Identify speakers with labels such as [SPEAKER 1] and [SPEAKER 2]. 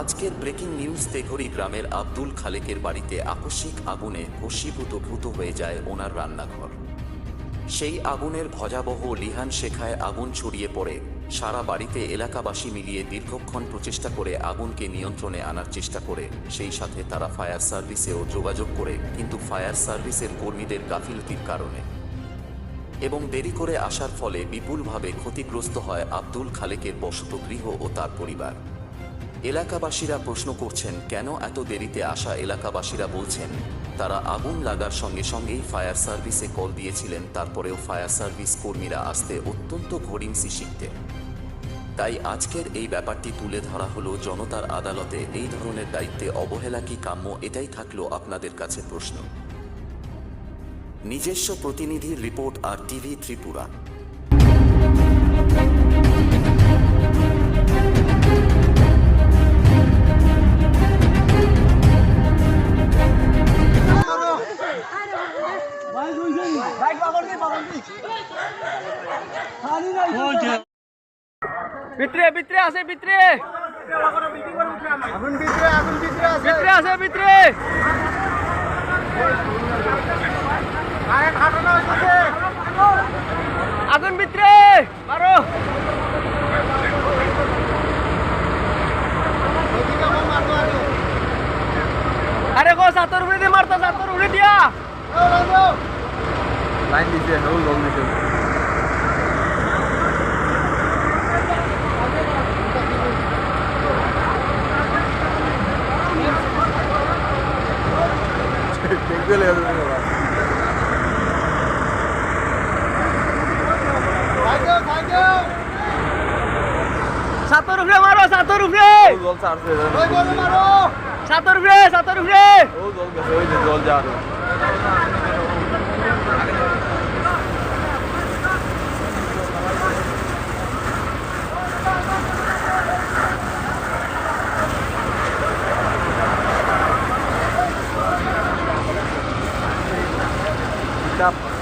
[SPEAKER 1] আজকের breaking news Teghari গ্রামের আব্দুল খালেকের বাড়িতে আকস্মিক আগুনে ভস্মীভূত ভূত হয়ে যায় ওনার রান্নাঘর। সেই আগুনের ভজাবহ লিহান শেখায় আগুন ছড়িয়ে পড়ে। সারা বাড়িতে এলাকাবাসী মিলিয়ে দীর্ঘক্ষণ প্রচেষ্টা করে আগুনকে নিয়ন্ত্রণে আনার চেষ্টা করে। সেই সাথে তারা ফায়ার সার্ভিসেও যোগাযোগ করে, কিন্তু ফায়ার সার্ভিসের কর্মীদের গাফিলতির কারণে। এবং দেরি করে আসার ফলে বিপুলভাবে ক্ষতিগ্রস্ত হয় আব্দুল খালেকের বসতগৃহ ও তার পরিবার। এলাকাবাসীরা প্রশ্ন করছেন, কেন এত দেরিতে আসা এলাকাবাসীরা বলছেন, তারা আগুন লাগার সঙ্গে সঙ্গেই ফায়ার সার্ভিসে কল দিয়েছিলেন, তারপরেও ফায়ার সার্ভিস কর্মীরা আসতে অত্যন্ত ঘড়িমসি শিখতে তাই আজকের এই ব্যাপারটি তুলে ধরা হলো জনতার আদালতে, এই ধরনের দায়িত্বে অবহেলা কি কাম্য, এটাই থাকল আপনাদের কাছে প্রশ্ন। নিজস্ব প্রতিনিধির রিপোর্ট আর টিভি ত্রিপুরা।
[SPEAKER 2] ভিতরে ভিতরে আছে ভিতরে
[SPEAKER 3] ভিতরে আগুন ভিতরে আছে
[SPEAKER 2] ভিতরে আছে ভিতরে আগুন ভিতরে মারো।
[SPEAKER 3] আরে
[SPEAKER 2] গো, সাতর উড়ে দিয়ে মারতো, সাতর উড়ে দিয়া।
[SPEAKER 3] ও রাজু
[SPEAKER 4] লাইন দিছে হল জল দিছে দেখবে লেগে
[SPEAKER 3] সাইকেল সাইকেল
[SPEAKER 2] সাতর উড়ে মারো সাতর উড়ে
[SPEAKER 4] জল ছাড়ছে
[SPEAKER 3] ওই বলে মারো
[SPEAKER 2] সাতর উড়ে সাতর উড়ে
[SPEAKER 4] ও জল